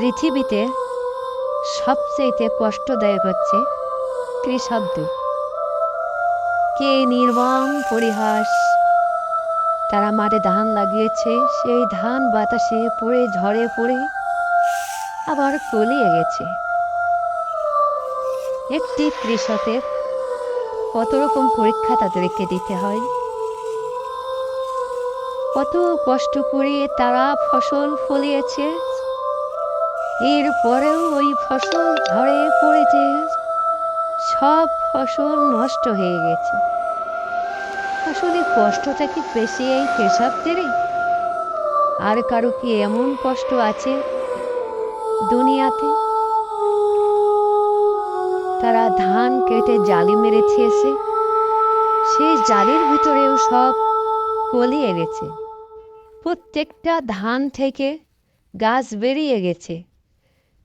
পৃথিবীতে সবচেয়ে কষ্টদায়ক হচ্ছে কৃষকদের কে নির্মম পরিহাস? তারা মাঠে ধান লাগিয়েছে, সেই ধান বাতাসে পড়ে ঝড়ে পড়ে আবার কলিয়ে গেছে। একটি কৃষকের কত রকম পরীক্ষা তাদেরকে দিতে হয়? কত কষ্ট করে তারা ফসল ফলিয়েছে এরপরেও ওই ফসল ঝড়ে পড়েছে। সব ফসল নষ্ট হয়ে গেছে। আসলে কষ্টটা কি বেশি এই কৃষকদেরই আর কারও কি এমন কষ্ট আছে দুনিয়াতে? তারা ধান কেটে জালি মেরেছে এসে। সেই জালির ভিতরেও সব কলিয়ে গেছে প্রত্যেকটা ধান থেকে গাছ বেরিয়ে গেছে।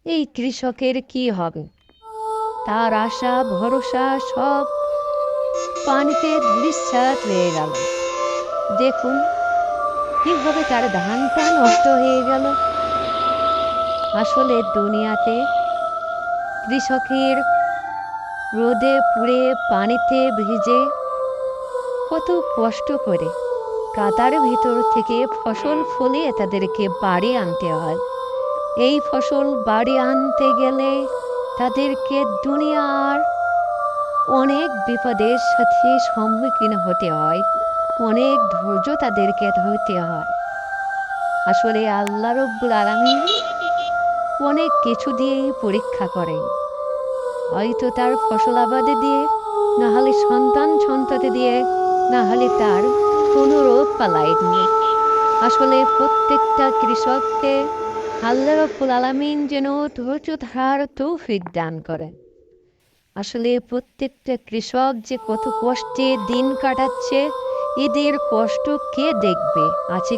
এই কৃষকের কি হবে? তার আশা, ভরসা সব পানিতে নিঃশ্বাস হয়ে গেল। দেখুন, কীভাবে তার ধানটা নষ্ট হয়ে গেল। আসলে দুনিয়াতে কৃষকের রোদে পুড়ে পানিতে ভিজে কত কষ্ট করে কাদার ভিতর থেকে ফসল ফলিয়ে তাদেরকে বাড়ি আনতে হয়। এই ফসল বাড়ি আনতে গেলে তাদেরকে দুনিয়ার অনেক বিপদের সাথে সম্মুখীন হতে হয়, অনেক ধৈর্য তাদেরকে ধরতে হয়। আসলে আল্লাহ রব্বুল আলমী অনেক কিছু দিয়েই পরীক্ষা করেন। হয়তো তার ফসল আবাদে দিয়ে, না হলে সন্তান সন্ততি দিয়ে, না হলে তার কোনো রোগ পালাই নিয়ে আসলে প্রত্যেকটা কৃষককে আল্লাহ রব্বুল আলমিন যেন ধৈর্য ধার, তৌফিক দান করেন। আসলে প্রত্যেকটা কৃষক যে কত কষ্টে দিন কাটাচ্ছে, এদের কষ্ট কে দেখবে? আছে